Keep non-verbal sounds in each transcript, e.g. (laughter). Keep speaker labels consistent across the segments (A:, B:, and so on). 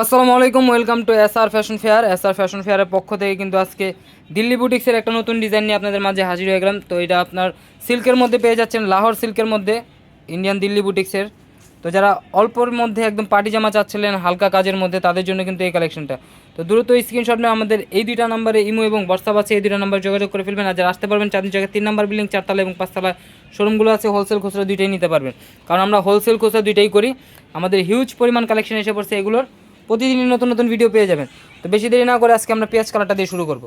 A: আসসালামু আলাইকুম welcome to S R fashion fair S R fashion ফেয়ারের পক্ষ থেকে কিন্তু আজকে দিল্লি বুটিক্সের একটা নতুন ডিজাইন নিয়ে আপনাদের মাঝে হাজির হয়ে গেলাম। তো এটা আপনার সিল্কের মধ্যে পেয়ে যাচ্ছেন, লাহোর সিল্কের মধ্যে ইন্ডিয়ান দিল্লি বুটিক্সের। তো যারা অল্পর মধ্যে একদম পার্টি জামা চাচ্ছিলেন, হালকা কাজের মধ্যে, তাদের জন্য কিন্তু এই কালেকশনটা তো দ্রুত স্ক্রিনশট নিয়ে আমাদের এই দুইটা নাম্বারে ইমো এবং হোয়াটসঅ্যাপ আছে, এই দুইটা নাম্বার যোগাযোগ করে ফেলবেন। আর যারা আসতে পারবেন চাঁদনি জায়গায় তিন নাম্বার বিল্ডিং, চারতলা এবং পাঁচতলা শোরুমগুলো আছে হোলসেল খুচরা দুইটাই নিতে পারবেন। কারণ আমরা হোলসেল খুচরা দুইটাই করি। আমাদের হিউজ পরিমাণ কালেকশন এসে পড়ছে এগুলোর। প্রতিদিনই নতুন নতুন ভিডিও পেয়ে যাবেন। তো বেশি দেরি না করে আজকে আমরা পেঁয়াজ কালারটা দিয়ে শুরু করব।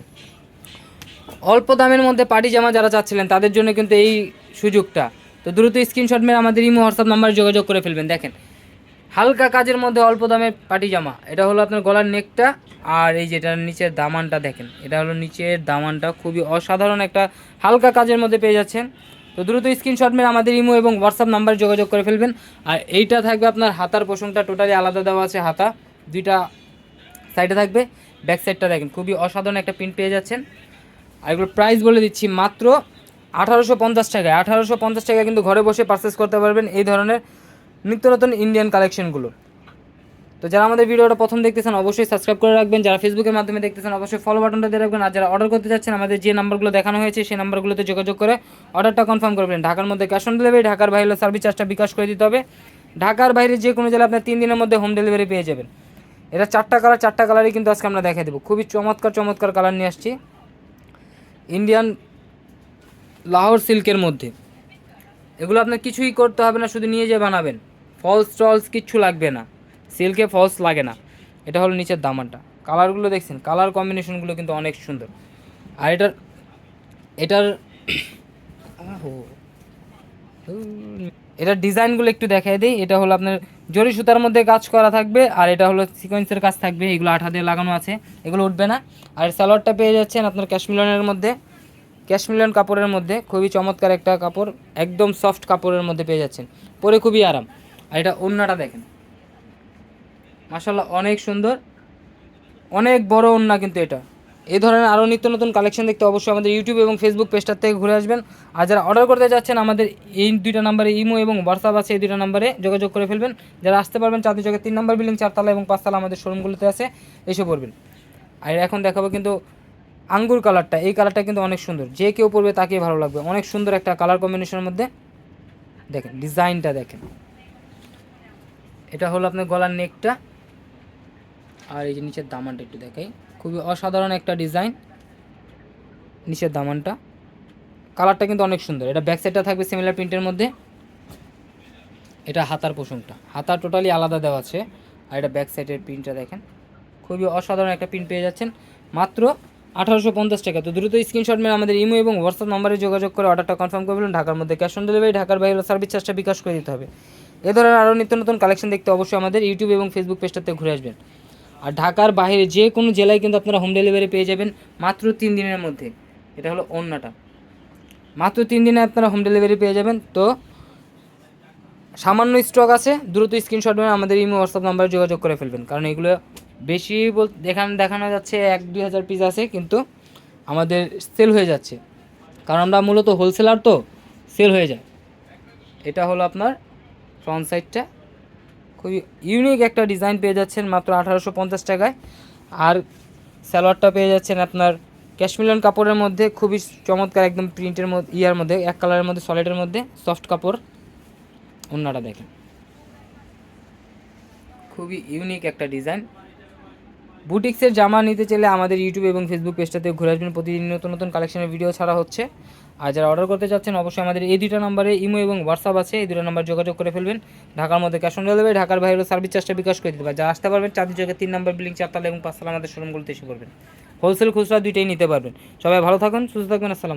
A: অল্প দামের মধ্যে পার্টি জামা যারা চাচ্ছিলেন, তাদের জন্য কিন্তু এই সুযোগটা। তো দ্রুত স্ক্রিনশট মেরে আমাদের ইমো হোয়াটসঅ্যাপ নাম্বারে যোগাযোগ করে ফেলবেন। দেখেন, হালকা কাজের মধ্যে অল্প দামের পাটি জামা। এটা হলো আপনার গলার নেকটা আর এই যেটার নিচের দামানটা দেখেন, এটা হলো নিচের দামানটা। খুবই অসাধারণ একটা হালকা কাজের মধ্যে পেয়ে যাচ্ছেন। তো দ্রুত স্ক্রিনশট মেরে আমাদের ইমো এবং হোয়াটসঅ্যাপ নাম্বারে যোগাযোগ করে ফেলবেন। আর এইটা থাকবে আপনার হাতার পোষণটা টোটালি আলাদা দেওয়া আছে হাতা। দুইটা সাইডে থাকবে ব্যাক সাইডটা দেখেন, খুবই অসাধারণ একটা প্রিন্ট পেয়ে যাচ্ছেন। আর এগুলোর প্রাইস বলে দিচ্ছি মাত্র আঠারোশো পঞ্চাশ টাকায়। আঠারোশো পঞ্চাশ টাকায় কিন্তু ঘরে বসে পারচেস করতে পারবেন এই ধরনের নিত্য নতুন ইন্ডিয়ান কালেকশনগুলো তো যারা আমাদের ভিডিওটা প্রথম দেখতেছেন, অবশ্যই সাবস্ক্রাইব করে রাখবেন। যারা ফেসবুকের মাধ্যমে দেখতেছেন, অবশ্যই ফলো বাটনটা দিয়ে রাখবেন। আর যারা অর্ডার করতে যাচ্ছেন আমাদের যে নাম্বারগুলো দেখানো হয়েছে, সেই নাম্বারগুলোতে যোগাযোগ করে অর্ডারটা কনফার্ম করবেন ঢাকার মধ্যে ক্যাশ অন ডেলিভারি ঢাকার বাইরে সার্ভিস চার্জটা বিকাশ করে দিতে হবে। ঢাকার বাইরে যে কোনো জেলায় আপনার তিন দিনের মধ্যে হোম ডেলিভারি পেয়ে যাবেন। এটা চারটা কালার চারটা কালারই কিন্তু আজকে আমরা দেখাই দেবো। খুবই চমৎকার চমৎকার কালার নিয়ে আসছি। ইন্ডিয়ান লাহোর সিল্কের মধ্যে। এগুলো আপনার কিছুই করতে হবে না, শুধু নিয়ে যেয়ে বানাবেন। ফলস টলস কিচ্ছু লাগবে না। সিল্কে ফলস লাগে না। এটা হলো নিচের দামানটা। কালারগুলো দেখছেন কালার কম্বিনেশনগুলো কিন্তু অনেক সুন্দর। আর এটার এটার। (coughs) এটার ডিজাইনগুলো একটু দেখাই দিই। এটা হলো আপনার জরি সুতার মধ্যে কাজ করা থাকবে, আর এটা হলো সিকোয়েন্সের কাজ থাকবে, এগুলো আঠা দিয়ে লাগানো আছে, এগুলো উঠবে না। আর সালোয়ারটা পেয়ে যাচ্ছেন আপনার ক্যাশমিলনের মধ্যে, ক্যাশমিলন কাপড়ের মধ্যে, খুবই চমৎকার একটা কাপড়, একদম সফট কাপড়ের মধ্যে পেয়ে যাচ্ছেন, পরে খুবই আরাম। আর এটা ওড়নাটা দেখেন। মাসাল্লাহ অনেক সুন্দর, অনেক বড় ওড়না কিন্তু এটা। এই ধরনের আরও নিত্য নতুন কালেকশন দেখতে অবশ্যই আমাদের ইউটিউব এবং ফেসবুক পেজটার থেকে ঘুরে আসবেন। আর যারা অর্ডার করতে যাচ্ছেন, আমাদের এই দুইটা নাম্বারে ইমো এবং হোয়াটসঅ্যাপ আছে, এই দুইটা নাম্বারে যোগাযোগ করে ফেলবেন। যারা আসতে পারবেন চাঁদনি চকের তিন নম্বর বিল্ডিং চারতলা এবং পাঁচতলা আমাদের শোরুমগুলোতে আছে, এসে পড়বেন। আর এখন দেখাবো কিন্তু আঙ্গুর কালারটা এই কালারটা কিন্তু অনেক সুন্দর। যে কেউ পরবে তাকেই ভালো লাগবে। অনেক সুন্দর একটা কালার কম্বিনেশনের মধ্যে। দেখেন ডিজাইনটা দেখেন। এটা হলো আপনার গলার নেকটা আর এই যে নিচের দামানটা একটু দেখাই। খুবই অসাধারণ একটা ডিজাইন। নিচের দামানটা। কালারটা কিন্তু অনেক সুন্দর। এটা ব্যাক সাইডটা থাকবে সিমিলার প্রিন্টের মধ্যে। এটা হাতার পোষণটা হাতা টোটালি আলাদা দেওয়া আছে। আর এটা ব্যাক সাইডের প্রিন্টটা দেখেন। খুবই অসাধারণ একটা প্রিন্ট পেয়ে যাচ্ছেন। মাত্র আঠারোশো পঞ্চাশ টাকা। তো দ্রুত স্ক্রিনশট মেরে আমাদের ইমো এবং হোয়াটসঅ্যাপ নাম্বারে যোগাযোগ করে অর্ডারটা কনফার্ম করবেন ঢাকার মধ্যে ক্যাশ অন ডেলিভারি ঢাকার বাইরে সার্ভিস চার্জটা বিকাশ করে দিতে হবে। এ ধরনের আরও নিত্য নতুন কালেকশন দেখতে অবশ্যই আমাদের ইউটিউব এবং ফেসবুক পেজটাতে ঘুরে আসবেন। আর ঢাকার বাইরে যে কোনো জেলায় কিন্তু আপনারা হোম ডেলিভারি পেয়ে যাবেন মাত্র তিন দিনের মধ্যে। এটা হলো অন্যটা মাত্র তিন দিনে আপনারা হোম ডেলিভারি পেয়ে যাবেন। তো সামান্য স্টক আছে, দ্রুত স্ক্রিনশট মেরে আমাদের ইমো হোয়াটসঅ্যাপ নাম্বারে যোগাযোগ করে ফেলবেন। কারণ এগুলো বেশি বল দেখান দেখানো যাচ্ছে এক দুই হাজার পিস আছে, কিন্তু আমাদের সেল হয়ে যাচ্ছে। কারণ আমরা মূলত হোলসেলার তো সেল হয়ে যায়। এটা হলো আপনার ফ্রন্ট সাইডটা খুবই ইউনিক একটা ডিজাইন পেয়ে যাচ্ছেন মাত্র আঠারোশো পঞ্চাশ টাকায়। আর সালোয়ারটা পেয়ে যাচ্ছেন আপনার ক্যাশমিলন কাপড়ের মধ্যে, খুবই চমৎকার একদম প্রিন্টের মধ্যে, ইয়ার মধ্যে, এক কালারের মধ্যে সলিডের মধ্যে সফট কাপড়। অন্যটা দেখেন। খুবই ইউনিক একটা ডিজাইন বুটিক্সের জামা নিতে চাইলে আমাদের ইউটিউব এবং ফেসবুক পেজটাতে ঘুরে আসবেন। প্রতিদিন নতুন নতুন কালেকশনের ভিডিও ছাড়া হচ্ছে। আর যারা অর্ডার করতে চাচ্ছেন, অবশ্যই আমাদের এই দুটো নম্বরে ইমো এবং হোয়াটসঅ্যাপ আছে। এই দুটো নাম্বার যোগাযোগ করে ফেলবেন। ঢাকার মধ্যে ক্যাশ অন ডেলিভারি ঢাকার বাইরে সার্ভিস চার্জটা বিকাশ করে দিতে পারে যারা আসতে পারবেন চাঁদি জায়গায় তিন নম্বর বিল্ডিং চারতলা এবং পাঁচতলা আমাদের শোরুমগুলোতে এসে পড়বেন। হোলসেল খুচরা দুইটাই নিতে পারবেন। সবাই ভালো থাকুন, সুস্থ থাকবেন, আসসালাম